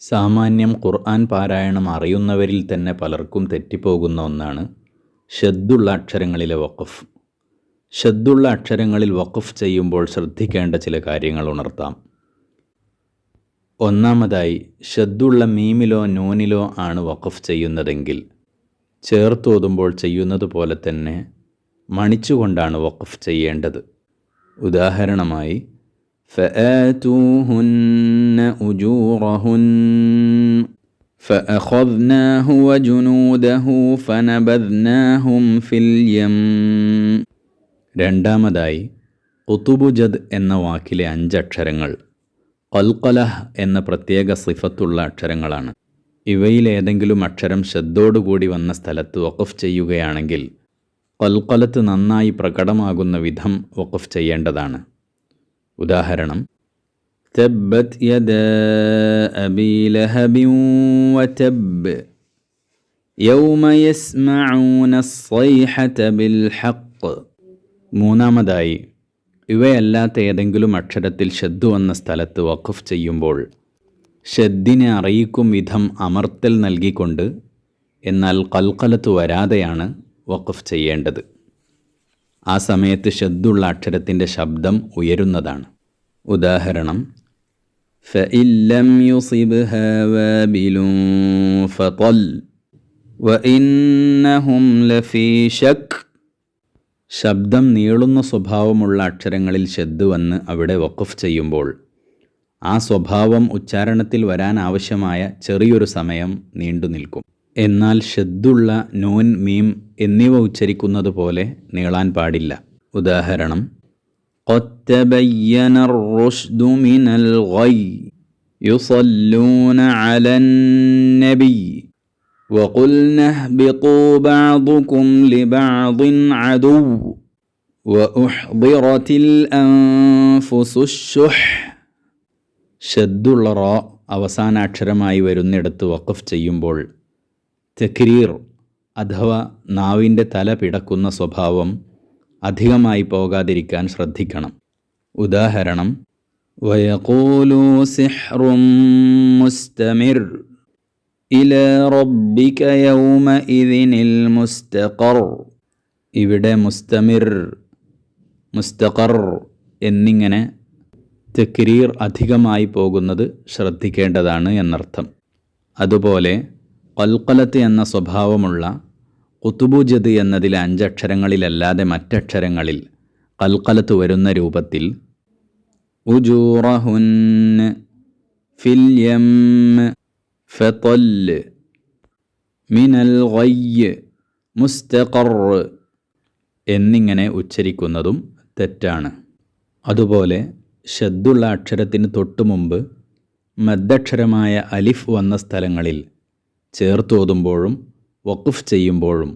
സാമാന്യം ഖുർആൻ പാരായണം അറിയുന്നവരിൽ തന്നെ പലർക്കും തെറ്റിപ്പോകുന്ന ഒന്നാണ് ഷദ്ദുള്ള അക്ഷരങ്ങളിലെ വഖഫ്. ഷദ്ദുള്ള അക്ഷരങ്ങളിൽ വഖഫ് ചെയ്യുമ്പോൾ ശ്രദ്ധിക്കേണ്ട ചില കാര്യങ്ങൾ ഉണർത്താം. ഒന്നാമതായി ഷദ്ദുള്ള മീമിലോ നൂനിലോ ആണ് വഖഫ് ചെയ്യുന്നതെങ്കിൽ ചേർത്തോതുമ്പോൾ ചെയ്യുന്നത് പോലെ തന്നെ മണിച്ചുകൊണ്ടാണ് വഖഫ് ചെയ്യേണ്ടത്. ഉദാഹരണമായി ഫഅതൂഹുൻ أجورهن فأخذناه وجنوده فنبذناهم في اليم രണ്ടാമതായി കുത്തുബുജദ് എന്ന വാക്കിലെ അഞ്ചക്ഷരങ്ങൾ കൽക്കലഹ് എന്ന പ്രത്യേക സിഫത്തുള്ള അക്ഷരങ്ങളാണ് ഇവയിലേതെങ്കിലും അക്ഷരം ശബ്ദോടുകൂടി വന്ന സ്ഥലത്ത് വഖഫ് ചെയ്യുകയാണെങ്കിൽ കൽക്കലത്ത് നന്നായി പ്രകടമാകുന്ന വിധം വഖഫ് ചെയ്യേണ്ടതാണ് ഉദാഹരണം تبت يدا أبي لهب وتب يوم يسمعون الصيحة بالحق മൂന്നാമതായി ഇവയല്ലാത്ത ഏതെങ്കിലും അക്ഷരത്തിൽ ഷദ്ദു വന്ന സ്ഥലത്ത് വഖഫ് ചെയ്യുമ്പോൾ ഷദ്ദിനെ അറിയിക്കും വിധം അമർത്തൽ നൽകിക്കൊണ്ട് എന്നാൽ കൽക്കലത്ത് വരാതെയാണ് വഖഫ് ചെയ്യേണ്ടത് ആ സമയത്ത് ഷദ്ദുള്ള അക്ഷരത്തിൻ്റെ ശബ്ദം ഉയരുന്നതാണ് ഉദാഹരണം فإن لم يصبها وابل فطل وإنهم لفي شك ശബ്ദം നീളുന്ന സ്വഭാവമുള്ള അക്ഷരങ്ങളിൽ ഷെദ് വന്ന് അവിടെ വഖഫ് ചെയ്യുമ്പോൾ ആ സ്വഭാവം ഉച്ചാരണത്തിൽ വരാൻ ആവശ്യമായ ചെറിയൊരു സമയം നീണ്ടു നിൽക്കും എന്നാൽ ഷദ്ദുള്ള നൂൻ മീം എന്നിവ ഉച്ചരിക്കുന്നത് പോലെ നീളാൻ പാടില്ല ഉദാഹരണം قد تبين الرشد من الغي يصلون على النبي وقلنا اهبطوا بعضكم لبعض عدو وأحضرت الأنفس الشح ഷദ്ദുള്ള റോ അവസാനാക്ഷരമായി വരുന്നിടത്ത് വഖഫ് ചെയ്യുമ്പോൾ തെക്രീർ അഥവാ നാവിൻ്റെ തല പിടക്കുന്ന സ്വഭാവം അധികമായി പോകാതിരിക്കാൻ ശ്രദ്ധിക്കണം. ഉദാഹരണം മുസ്തമിർ റബ്ബിക മുസ്തഖർ ഇവിടെ മുസ്തമിർ മുസ്തഖർ എന്നിങ്ങനെ തെക്കിരീർ അധികമായി പോകുന്നത് ശ്രദ്ധിക്കേണ്ടതാണ് എന്നർത്ഥം. അതുപോലെ കൊൽക്കൊലത്ത് എന്ന സ്വഭാവമുള്ള കുത്തുബുജത് എന്നതിലെ അഞ്ചക്ഷരങ്ങളിലല്ലാതെ മറ്റക്ഷരങ്ങളിൽ കൽക്കലത്ത് വരുന്ന രൂപത്തിൽ ഉജൂറഹുന് ഫില്യം മിനൽ മുസ്തഖർ എന്നിങ്ങനെ ഉച്ചരിക്കുന്നതും തെറ്റാണ്. അതുപോലെ ഷദ്ദുള്ള അക്ഷരത്തിന് തൊട്ടു മുമ്പ് മദ്ദക്ഷരമായ അലിഫ് വന്ന സ്ഥലങ്ങളിൽ ചേർത്തോതുമ്പോഴും വഖഫ് ചെയ്യുമ്പോഴും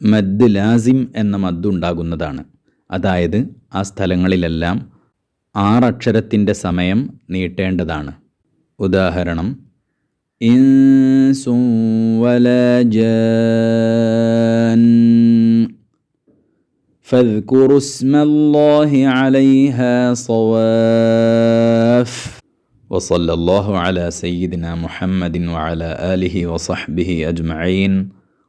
മദ് ലാസിം എന്ന മദ്ദുണ്ടാകുന്നതാണ് അതായത് ആ സ്ഥലങ്ങളിലെല്ലാം ആറക്ഷരത്തിൻ്റെ സമയം നീട്ടേണ്ടതാണ് ഉദാഹരണം إنس ولا جان فاذكروا اسم الله عليها صواف وصلى الله على سيدنا محمد وعلى آله وصحبه أجمعين